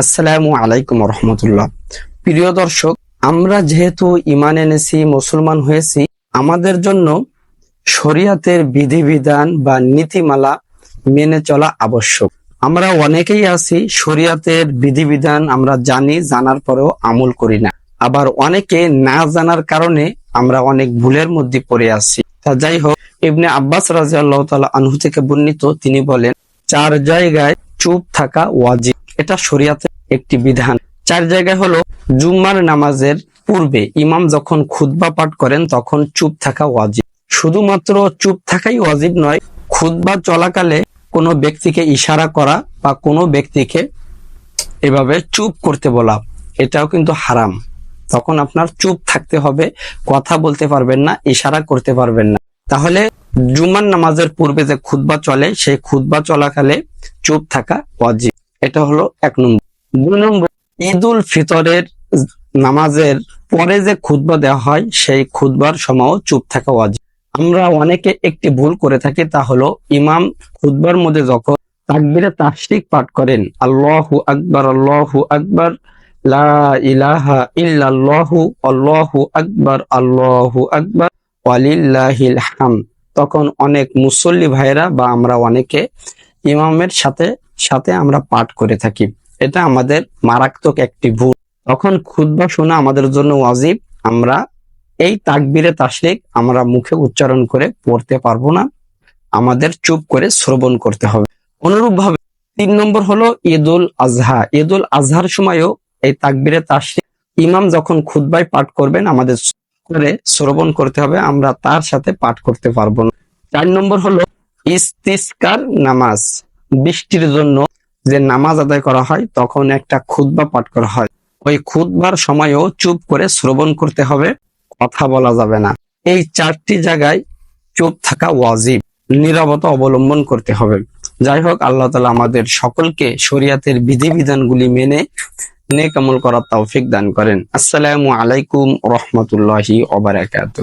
আসসালামু আলাইকুম রহমতুল্লাহ। প্রিয় দর্শক, আমরা যেহেতু ইমান এনেছি, মুসলমান হয়েছি, আমাদের জন্য শরিয়াতের বিধিবিধান বা নীতিমালা মেনে চলা আবশ্যক। আমরা অনেকেই আছি, শরিয়াতের বিধিবিধান আমরা জানি, জানার পরেও আমল করি না। আবার অনেকে না জানার কারণে আমরা অনেক ভুলের মধ্যে পড়ে আছি। তা যাই হোক, ইবনে আব্বাস রাজিয়াল্লাহ তাআলা আনহু থেকে বর্ণিত তিনি বলেন, চার জায়গায় চুপ থাকা ওয়াজিব। এটা শরিয়াতের একটি বিধান। চার জায়গায় হলো, জুম্মার নামাজের পূর্বে ইমাম যখন খুতবা পাঠ করেন, তখন চুপ থাকা ওয়াজিব। শুধুমাত্র চুপ থাকাই ওয়াজিব নয়, খুতবা চলাকালে কোনো ব্যক্তিকে ইশারা করা বা কোনো ব্যক্তিকে এভাবে চুপ করতে বলা, এটাও কিন্তু হারাম। তখন আপনার চুপ থাকতে হবে, কথা বলতে পারবেন না, ইশারা করতে পারবেন না। তাহলে জুমার নামাজের পূর্বে যে খুতবা চলে, সেই খুতবা চলাকালে চুপ থাকা ওয়াজিব। এটা হলো এক নম্বর। দুই নম্বর ঈদ উল ফিতরের নামাজের পরে যে খুতবা দেওয়া হয়, সেই খুতবার সময়ও চুপ থাকা ওয়াজিব। আমরা অনেকে একটি ভুল করে থাকি, তা হলো ইমাম খুতবার মধ্যে যখন তাকবিরে তাশরিক পাঠ করেন, আল্লাহু আকবার আল্লাহু আকবার, লা ইলাহা আল্লাহু আকবার আল্লাহু আকবার, ওয়ালিল্লাহিল হাম তখন অনেক মুসল্লি ভাইরা বা আমরা অনেকে ইমামের সাথে সাথে আমরা পাঠ করে থাকি। এটা আমাদের মারাত্মক একটি ভুল। তখন খুতবা শোনা আমাদের জন্য ওয়াজিব। আমরা এই তাকবিরে তাশরিক আমরা মুখে উচ্চারণ করে পড়তে পারব না। আমাদের চুপ করে শ্রবণ করতে হবে। অনুরূপ ভাবে তিন নম্বর হলো ঈদুল আজহা। ঈদুল আজহার সময়ও এই তাকবিরে তাশরিক ইমাম যখন খুতবায় পাঠ করবেন, আমাদের করে শ্রবণ করতে হবে। আমরা তার সাথে পাঠ করতে পারব না। চার নম্বর হলো ইস্তিস্কার নামাজ। বৃষ্টির জন্য যে নামাজ আদায় করা হয়, তখন একটা খুতবা পাঠ করা হয়। ওই খুতবার সময়ও চুপ করে শ্রবণ করতে হবে, কথা বলা যাবে না। এই চারটি জায়গায় চুপ থাকা ওয়াজিব, নিরবতা অবলম্বন করতে হবে। যাই হোক, আল্লাহ তালা আমাদের সকলকে শরিয়াতের বিধিবিধানগুলি মেনে নেক আমল করার তৌফিক দান করেন। আসসালামু আলাইকুম রহমতুল্লাহি ওবারাকাতুহ